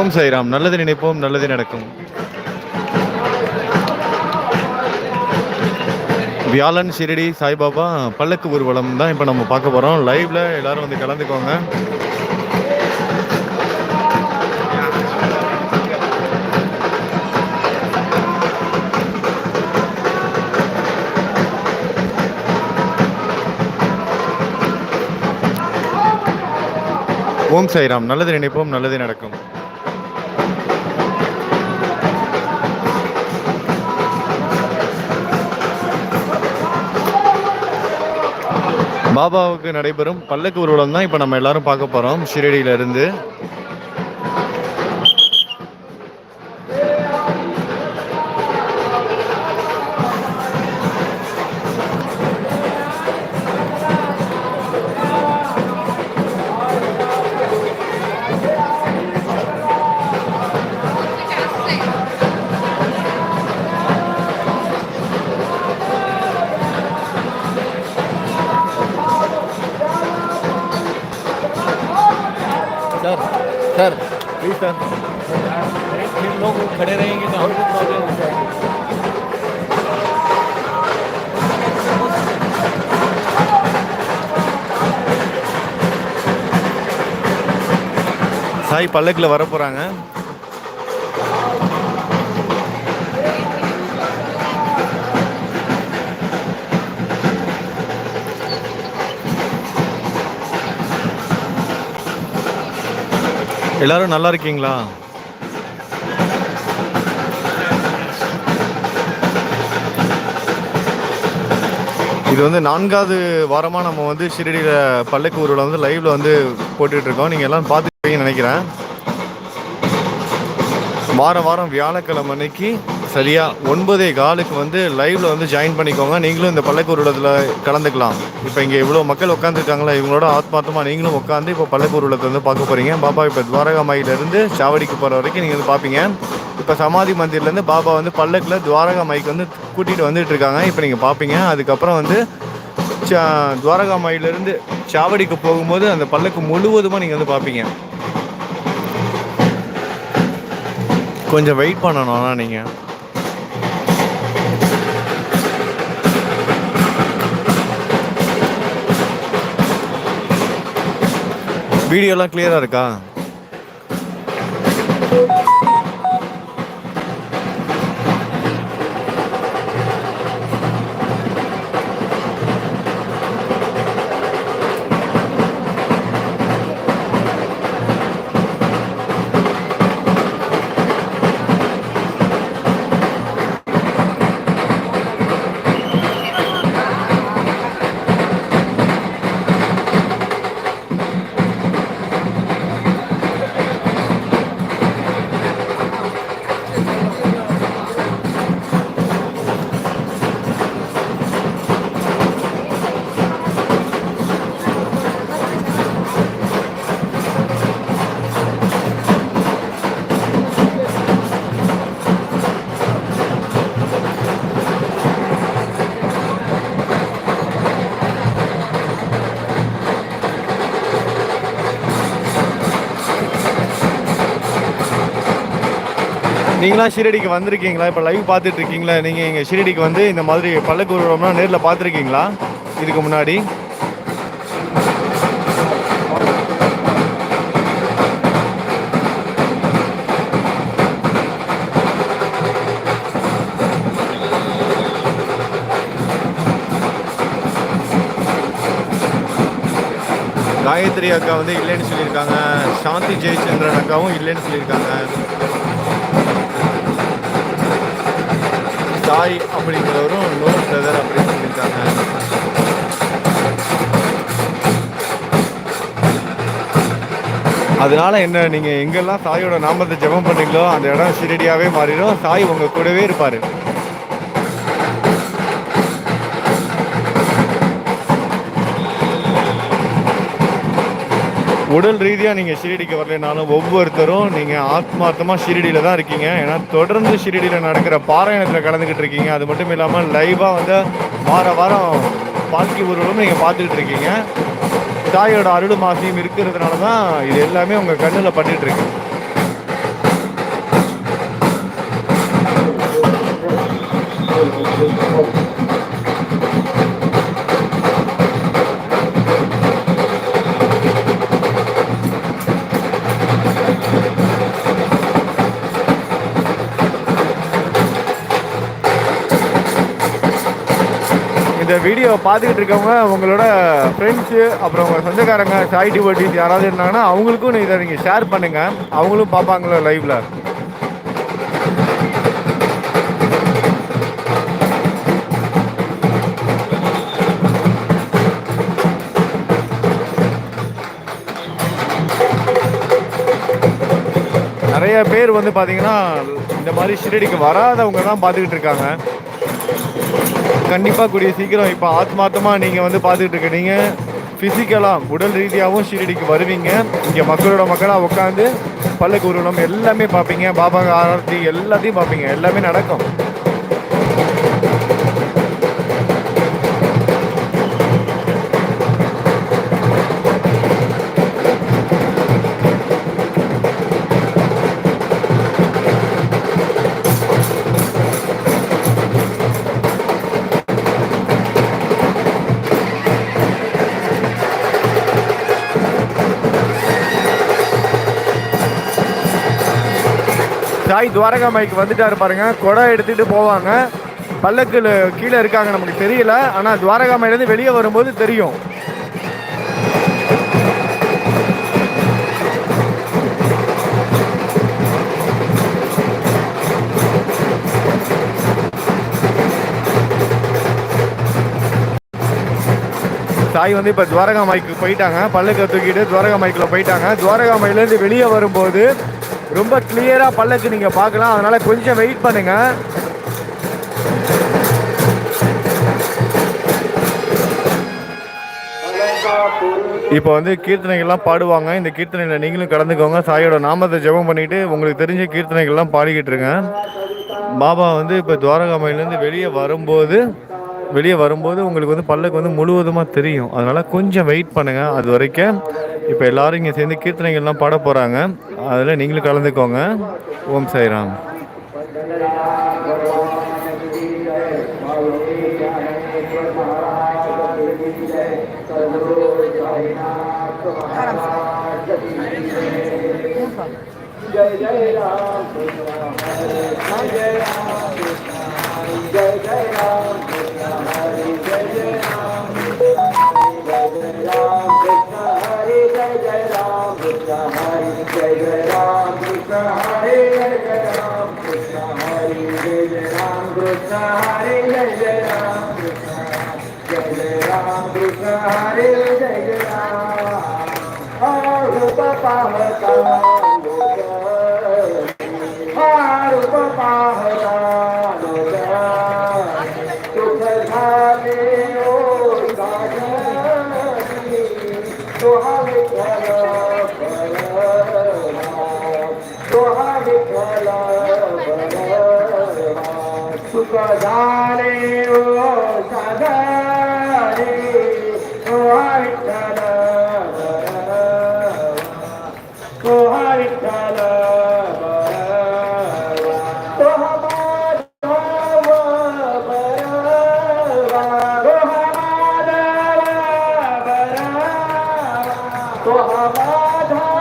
ஓம் சாய்ராம். நல்லது நினைப்போம் நல்லது நடக்கும். வியாழன் ஷிரடி சாய்பாபா பல்லக்கு ஊர்வலம் தான் இப்போ நம்ம பார்க்க போகிறோம் லைவ்ல எல்லாரும் வந்து கலந்துக்கோங்க. ஓம் சாய்ராம். நல்லது நினைப்போம் நல்லது நடக்கும். பாபாவுக்கு நடைபெறும் பல்லக்கு ஊர்வலம் தான் இப்போ நம்ம எல்லாரும் பார்க்க போகிறோம் ஷிரடியிலிருந்து. சாய் பல்லக்கில் வர போகிறாங்க எல்லாரும் நல்லா இருக்கீங்களா? இது வந்து நான்காவது வாரமாக நம்ம வந்து ஷிரடியில் பல்லக்கு ஊரில் வந்து லைவில் வந்து போட்டுட்ருக்கோம் நீங்கள் எல்லாம் பார்த்து பார்த்துருப்பீங்கன்னு நினைக்கிறேன். வாரம் வாரம் வியாழக்கிழமை அன்னைக்கு சரியாக ஒன்பதே காலுக்கு வந்து லைவில் வந்து ஜாயின் பண்ணிக்கோங்க. நீங்களும் இந்த பள்ளக்கூருளத்தில் கலந்துக்கலாம். இப்போ இங்கே இவ்வளோ மக்கள் உட்காந்துருக்காங்களா இவங்களோட ஆத்மார்த்தமாக நீங்களும் உட்காந்து இப்போ பள்ளக்கூருளத்தை வந்து பார்க்க போகிறீங்க பாபா இப்போ துவாரகாமாயிலேருந்து சாவடிக்கு போகிற வரைக்கும் நீங்கள் வந்து பார்ப்பீங்க. இப்போ சமாதி மந்திர்லேருந்து பாபா வந்து பல்லக்கில் துவாரகாமாய்க்கு வந்து கூட்டிகிட்டு வந்துட்டு இருக்காங்க. இப்போ நீங்கள் பார்ப்பீங்க. அதுக்கப்புறம் வந்து சா- துவாரகாமாயிலிருந்து சாவடிக்கு போகும்போது அந்த பல்லக்கு முழுவதுமாக நீங்கள் வந்து பார்ப்பீங்க. கொஞ்சம் வெயிட் பண்ணணும் ஆனால் நீங்கள் வீடியோலாம் கிளியராக இருக்கா? நீங்களாம் ஷீரடிக்கு வந்திருக்கீங்களா? இப்போ லைவ் பார்த்துட்டு இருக்கீங்களா நீங்கள் எங்கள் ஷீரடிக்கு வந்து இந்த மாதிரி பல்லக்கு உருவம்னா நேரில் பார்த்துருக்கீங்களா? இதுக்கு முன்னாடி. காயத்ரி அக்கா வந்து இல்லைன்னு சொல்லியிருக்காங்க. சாந்தி ஜெயச்சந்திரன் அக்காவும் இல்லைன்னு சொல்லியிருக்காங்க. சாய் அப்படிங்கிறவரும் நோ பிரதர் அப்படின்னு சொல்லியிருக்காங்க. அதனால என்ன நீங்கள் எங்கெல்லாம் சாயோட நாமத்தை ஜெபம் பண்ணீங்களோ அந்த இடம் சிரடியாகவே மாறிடும். சாய் உங்கள் கூடவே இருப்பார். உடல் ரீதியாக நீங்கள் ஷிரடிக்கு வரலைனாலும் ஒவ்வொருத்தரும் நீங்கள் ஆத்மார்த்தமாக ஷிரடியில் தான் இருக்கீங்க. ஏன்னா தொடர்ந்து ஷிரடியில் நடக்கிற பாராயணத்தில் கலந்துக்கிட்டு இருக்கீங்க. அது மட்டும் இல்லாமல் லைவாக வந்து வார வாரம் பாக்கி ஊர்வலம் நீங்கள் பார்த்துக்கிட்டு இருக்கீங்க. தாயோட அருள் ஆசையும் இருக்கிறதுனால தான் இது எல்லாமே உங்கள் கண்ணில் பட்டுட்டு வீடியோவை பார்த்துக்கிட்டு இருக்கவங்க உங்களோட ஃப்ரெண்ட்ஸு அப்புறம் உங்கள் சொந்தக்காரங்க சாய்டி பட்டிஸ் யாராவது இருந்தாங்கன்னா அவங்களுக்கும் இதை நீங்கள் ஷேர் பண்ணுங்கள் அவங்களும் பார்ப்பாங்களோ லைவில் நிறைய பேர் வந்து பார்த்தீங்கன்னா இந்த மாதிரி ஷிரடிக்கு வராதவங்க தான் பார்த்துக்கிட்டு இருக்காங்க. கண்டிப்பாக கூடிய சீக்கிரம். இப்போ ஆத்மார்த்தமாக நீங்கள் வந்து பார்த்துக்கிட்டு இருக்கீங்க ஃபிசிக்கலாக உடல் ரீதியாகவும் ஷீரடிக்கு வருவீங்க. இங்கே மக்களோட மக்களாக உட்காந்து பல்லக்கு உருவம் எல்லாமே பார்ப்பீங்க. பாபா ஆரத்தி எல்லாத்தையும் பார்ப்பீங்க. எல்லாமே நடக்கும். தாய் துவாரகா மைக்கு வந்துட்டாரு பாருங்க. குடம் எடுத்துகிட்டு போவாங்க. பல்லக்கில் கீழே இருக்காங்க நமக்கு தெரியல. ஆனால் துவாரகா மைலேருந்து வெளியே வரும்போது தெரியும். தாய் வந்து இப்போ துவாரகா மைக்கு போயிட்டாங்க. பல்லக்கை தூக்கிட்டு துவாரகா மைக்கில் போயிட்டாங்க. துவாரகா மைலேருந்து வெளியே வரும்போது ரொம்ப கிளியராக பல்லக்கு நீங்கள் பார்க்கலாம். அதனால் கொஞ்சம் வெயிட் பண்ணுங்கள் இப்போ வந்து கீர்த்தனைகள்லாம் பாடுவாங்க. இந்த கீர்த்தனையில் நீங்களும் கலந்துக்கோங்க. சாயோட நாமத்தை ஜெபம் பண்ணிட்டு உங்களுக்கு தெரிஞ்ச கீர்த்தனைகள்லாம் பாடிக்கிட்டு இருங்க. பாபா வந்து இப்போ துவாரகாமையிலேருந்து வெளியே வரும்போது வெளியே வரும்போது உங்களுக்கு வந்து பல்லக்கு வந்து முழுவதுமாக தெரியும். அதனால் கொஞ்சம் வெயிட் பண்ணுங்கள் அது வரைக்கும் இப்போ எல்லாரும் இங்கே சேர்ந்து கீர்த்தனைகள்லாம் பாட போகிறாங்க அதில் நீங்களும் கலந்துக்கோங்க. ஓம் சாய்ராம். सुखदारे তো আমার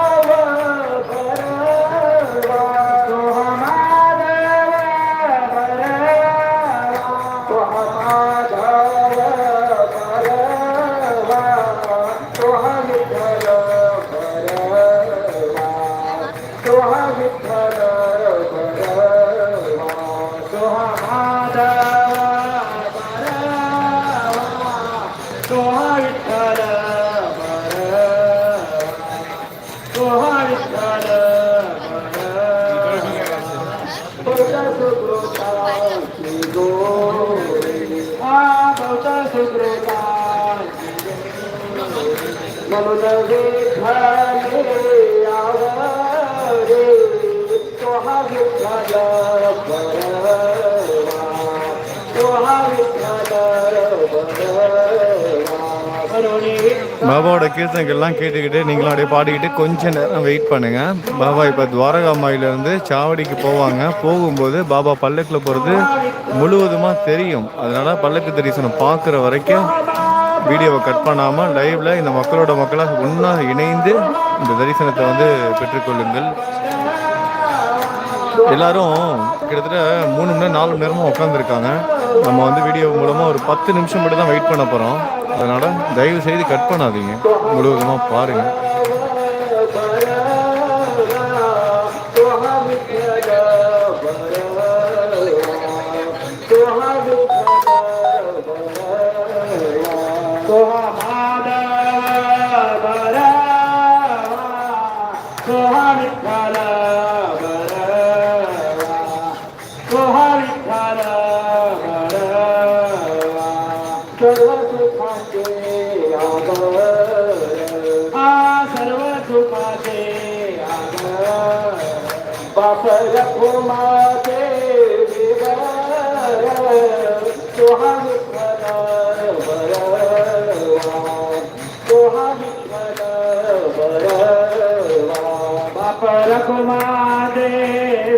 பாபாவோட கீர்த்தனைகள்லாம் கேட்டுக்கிட்டு நீங்களும் அப்படியே பாடிக்கிட்டு கொஞ்ச நேரம் வெயிட் பண்ணுங்க. பாபா இப்போ துவாரகாமாயிலேருந்து சாவடிக்கு போவாங்க. போகும்போது பாபா பல்லக்கில் போகிறது முழுவதுமாக தெரியும். அதனால பல்லக்கு தரிசனம் பார்க்குற வரைக்கும் வீடியோவை கட் பண்ணாமல் லைவில் இந்த மக்களோட மக்களாக ஒன்றா இணைந்து இந்த தரிசனத்தை வந்து பெற்றுக்கொள்ளுங்கள். எல்லாரும் கிட்டத்தட்ட மூணு மணி நேரம் நாலு மணி நேரமாக உட்காந்துருக்காங்க நம்ம வந்து வீடியோ மூலமாக ஒரு பத்து நிமிஷம் மட்டும் தான் வெயிட் பண்ண போகிறோம் அதனால் தயவு செய்து கட் பண்ணாதீங்க. முழுவதுமாக பாருங்கள் Para comadre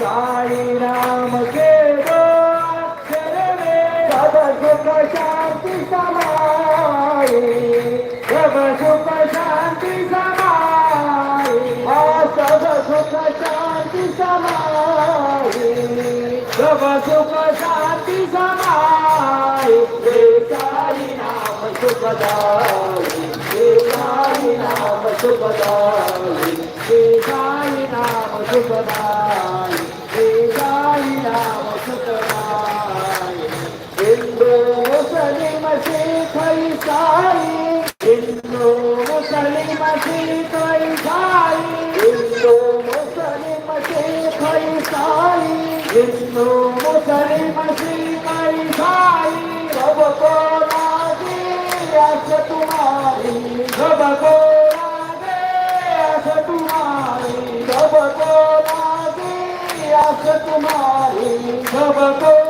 సాయిరామ సుఖ శాంతి సమాయి. రమ సుఖ శాంతి సమాయి. ఆ సద సుఖ శాంతి సమాయి. రమ సుఖ శాంతి సమాయి. రే సాయి నామ సుఖదాయి రే సాయి నామ సుఖదాయి రే సాయి నామ సుఖదాయి كيفاي إنه مسلمتي كيفاي إنه مسلمتي كيفاي إنه مسلمتي كيفاي ربكو راضي أستماري ربكو راضي أستماري ربكو راضي أستماري ربكو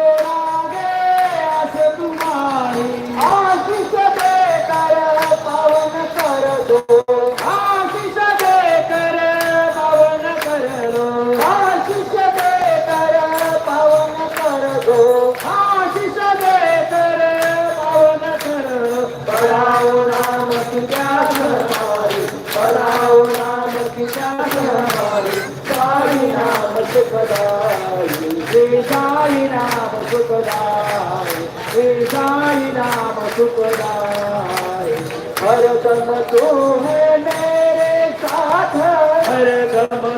सुखदाई हे राम सुखदाई हे साई राम सुखदाई हर दम तू है मेरे साथ, हर दम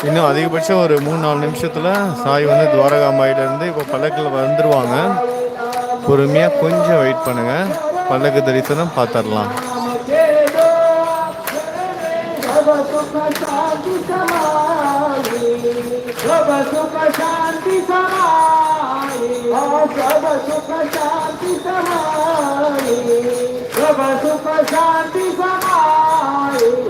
இன்னும் அதிகபட்சம் ஒரு மூணு நாலு நிமிஷத்தில் சாய் வந்து துவாரகாம்பாயிலேருந்து இப்போ பல்லக்கில் வந்துடுவாங்க பொறுமையாக கொஞ்சம் வெயிட் பண்ணுங்கள் பல்லக்கு தரிசனம் பார்த்துடலாம் சுக சாந்தி சமாயே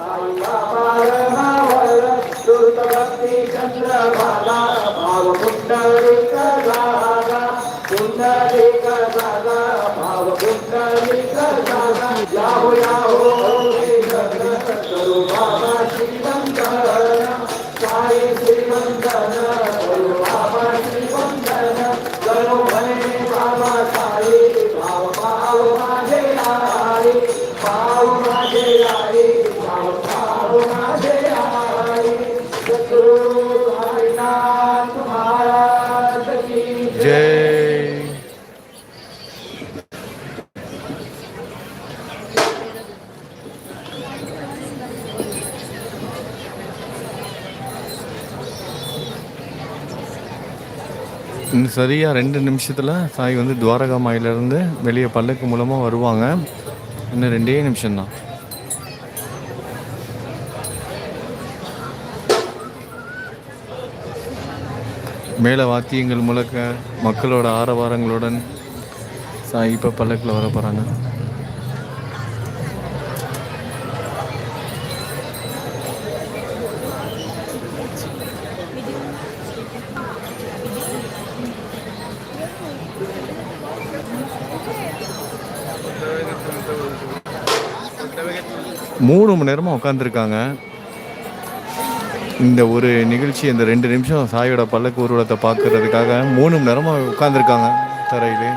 இன்னும் சரியாக ரெண்டு நிமிஷத்தில் சாய் வந்து துவாரகா மாயிலேருந்து வெளியே பல்லக்கு மூலமாக வருவாங்க. இன்னும் ரெண்டே நிமிஷம்தான். மேலே வாத்தியங்கள் முழக்க மக்களோட ஆரவாரங்களுடன் சாய் இப்போ பல்லக்கில் வர போகிறாங்க மூணு மணி நேரமாக உட்காந்துருக்காங்க இந்த ஒரு நிகழ்ச்சி இந்த ரெண்டு நிமிஷம் சாயோட பல்லக்கு ஊர்வலத்தை பார்க்குறதுக்காக மூணு மணி நேரமாக உட்காந்துருக்காங்க தரையிலே.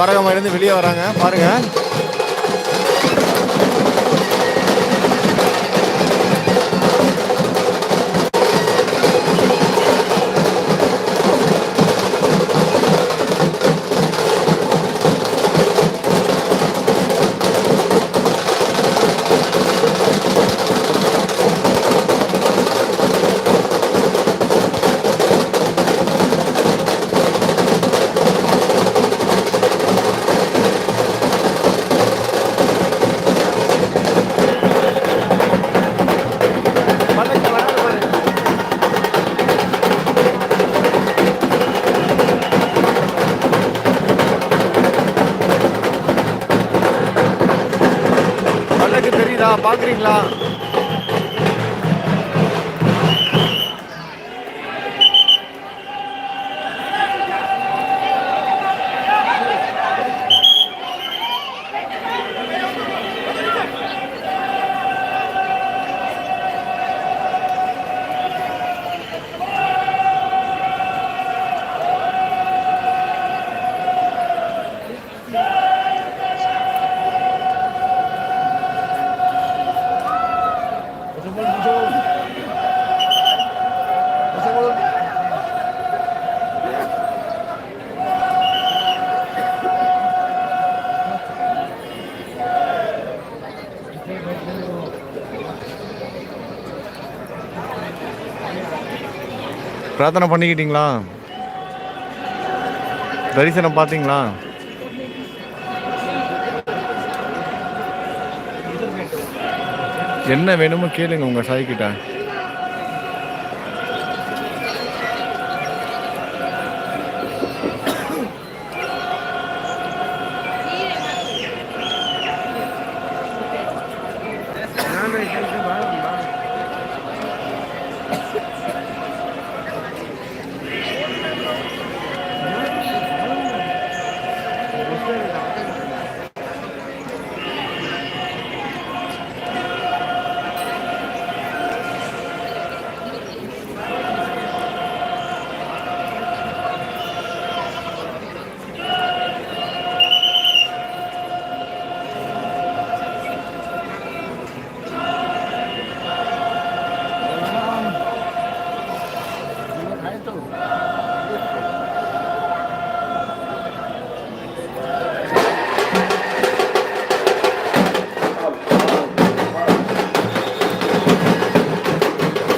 துவாரகமாயிலேருந்து வெளியே வராங்க. பாருங்கள் பிரார்த்தனை பண்ணிக்கிட்டீங்களா? தரிசனம் பார்த்தீங்களா? என்ன வேணுமோ கேளுங்க உங்கள் சாய்கிட்ட.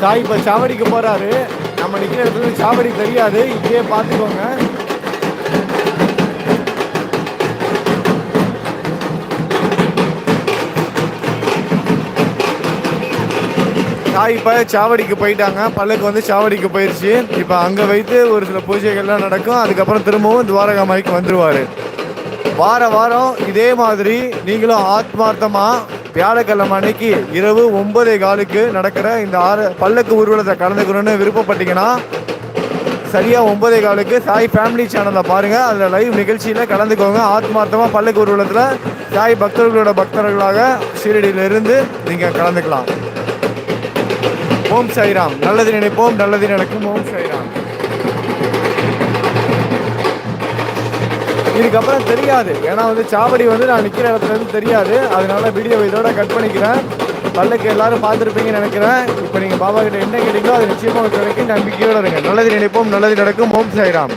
தாய் சாய் இப்போ சாவடிக்கு போகிறாரு நம்ம நிற்கிற இடத்துல சாவடி தெரியாது. இப்படியே பார்த்துக்கோங்க. சாய் இப்போ சாவடிக்கு போயிட்டாங்க. பல்லுக்கு வந்து சாவடிக்கு போயிடுச்சு இப்போ அங்கே வைத்து ஒரு சில பூஜைகள்லாம் நடக்கும். அதுக்கப்புறம் திரும்பவும் துவாரகா மலைக்கு வந்துடுவார் வார வாரம் இதே மாதிரி நீங்களும் ஆத்மார்த்தமாக வியாழக்கிழமை அன்னைக்கு இரவு ஒன்பதே காலுக்கு நடக்கிற இந்த ஆறு பல்லக்கு ஊர்வலத்தை கலந்துக்கணும்னு விருப்பப்பட்டீங்கன்னா சரியா ஒன்பதே காலுக்கு சாய் ஃபேமிலி சேனலை பாருங்க. அதுல லைவ் நிகழ்ச்சியில கலந்துக்கோங்க. ஆத்மார்த்தமா பல்லக்கு ஊர்வலத்துல சாய் பக்தர்களோட பக்தர்களாக ஷீரடியிலிருந்து நீங்கள் நீங்க கலந்துக்கலாம். ஓம் சாய்ராம். நல்லது நினைப்போம் நல்லது நடக்கும் ஓம் சாய்ராம். இதுக்கப்புறம் தெரியாது. ஏன்னா வந்து சாவடி வந்து நான் நிற்கிற இடத்துலேருந்து தெரியாது. அதனால வீடியோ இதோட கட் பண்ணிக்கிறேன். பல்லுக்கு எல்லாரும் பார்த்துருப்பீங்கன்னு நினைக்கிறேன். இப்போ நீங்கள் பாபா கிட்ட என்ன கேட்டீங்களோ அது நிச்சயமாக உங்களுக்கு கிடைக்கும். நம்பிக்கையோட இருங்க. நல்லது நினைப்போம் நல்லது நடக்கும். ஓம் சாய்ராம்.